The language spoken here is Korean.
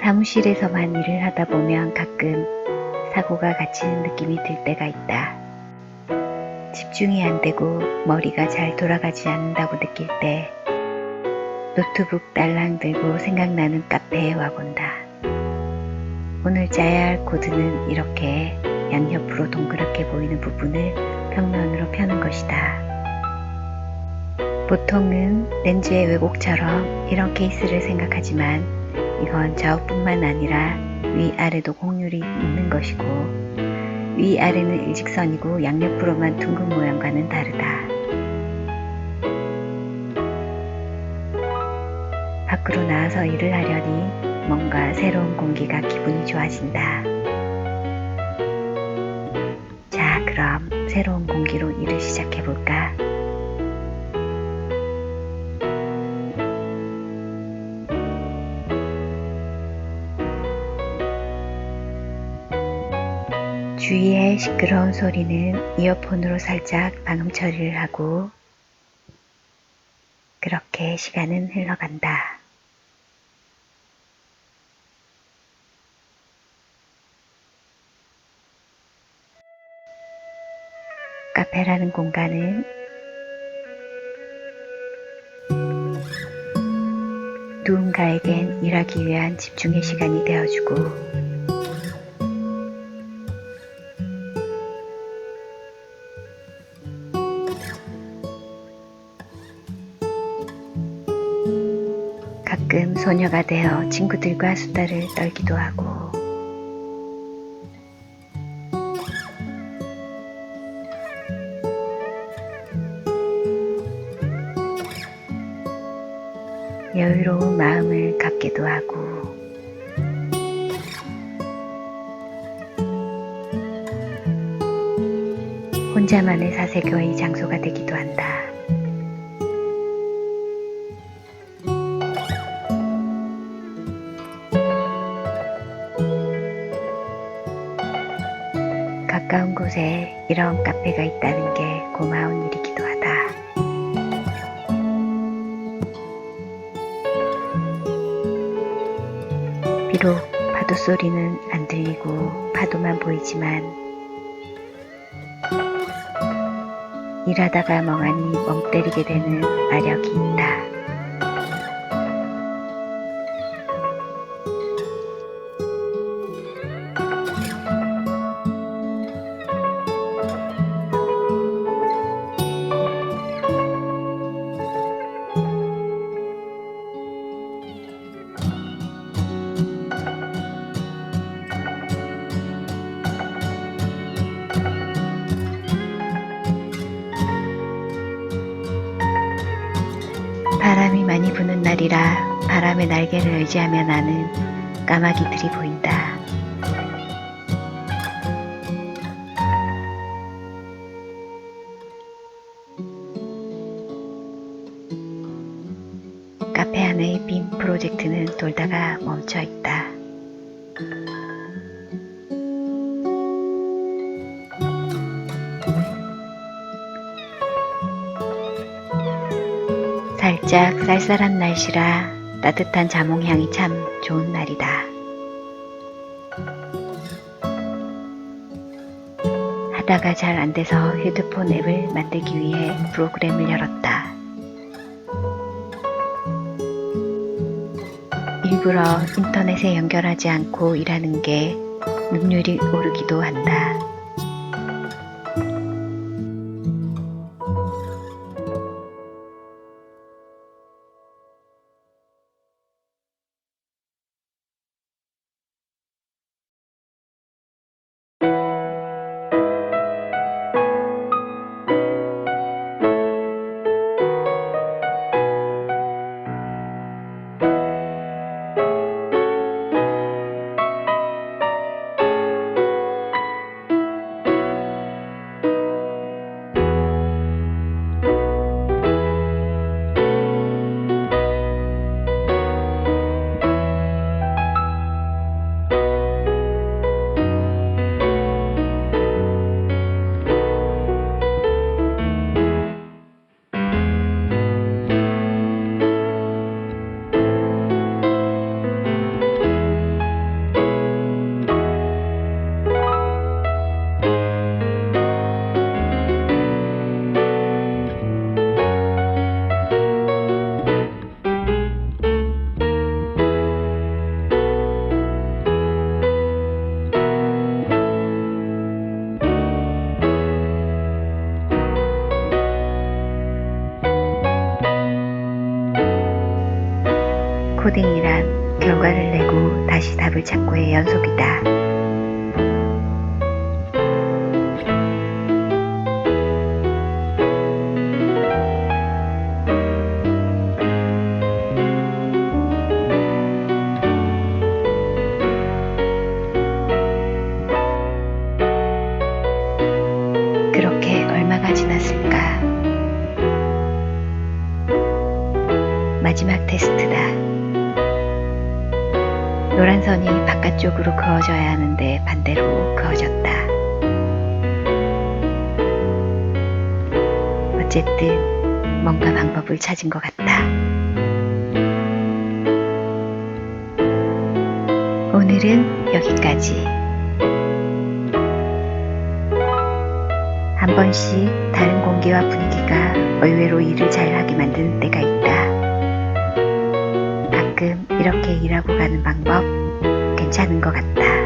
사무실에서만 일을 하다 보면 가끔 사고가 갇히는 느낌이 들 때가 있다. 집중이 안 되고 머리가 잘 돌아가지 않는다고 느낄 때 노트북 딸랑 들고 생각나는 카페에 와본다. 오늘 짜야 할 코드는 이렇게 양옆으로 동그랗게 보이는 부분을 평면으로 펴는 것이다. 보통은 렌즈의 왜곡처럼 이런 케이스를 생각하지만 이건 좌우뿐만 아니라 위아래도 곡률이 있는 것이고 위아래는 일직선이고 양옆으로만 둥근 모양과는 다르다. 밖으로 나와서 일을 하려니 뭔가 새로운 공기가 기분이 좋아진다. 자, 그럼 새로운 공기로 일을 시작해 볼까? 주위의 시끄러운 소리는 이어폰으로 살짝 방음 처리를 하고 그렇게 시간은 흘러간다. 카페라는 공간은 누군가에겐 일하기 위한 집중의 시간이 되어주고 가끔 소녀가 되어 친구들과 수다를 떨기도 하고 여유로운 마음을 갖기도 하고 혼자만의 사색의 장소가 되기도 한다. 가까운 곳에 이런 카페가 있다는 게 고마운 일이기도 비록 파도 소리는 안 들리고 파도만 보이지만 일하다가 멍하니 멍 때리게 되는 마력이 있다. 부는 날이라 바람의 날개를 의지하며 나는 까마귀들이 보인다. 카페 안의 빔 프로젝트는 돌다가 멈춰 있다. 살짝 쌀쌀한 날씨라 따뜻한 자몽향이 참 좋은 날이다. 하다가 잘 안 돼서 휴대폰 앱을 만들기 위해 프로그램을 열었다. 일부러 인터넷에 연결하지 않고 일하는 게 능률이 오르기도 한다. 코딩이란 결과를 내고 다시 답을 찾고의 연속이다. 그렇게 얼마가 지났을까? 노란 선이 바깥쪽으로 그어져야 하는데 반대로 그어졌다. 어쨌든 뭔가 방법을 찾은 것 같다. 오늘은 여기까지. 한 번씩 다른 공기와 분위기가 의외로 일을 잘 하게 만드는 때가 있다. 이렇게 일하고 가는 방법 괜찮은 것 같다.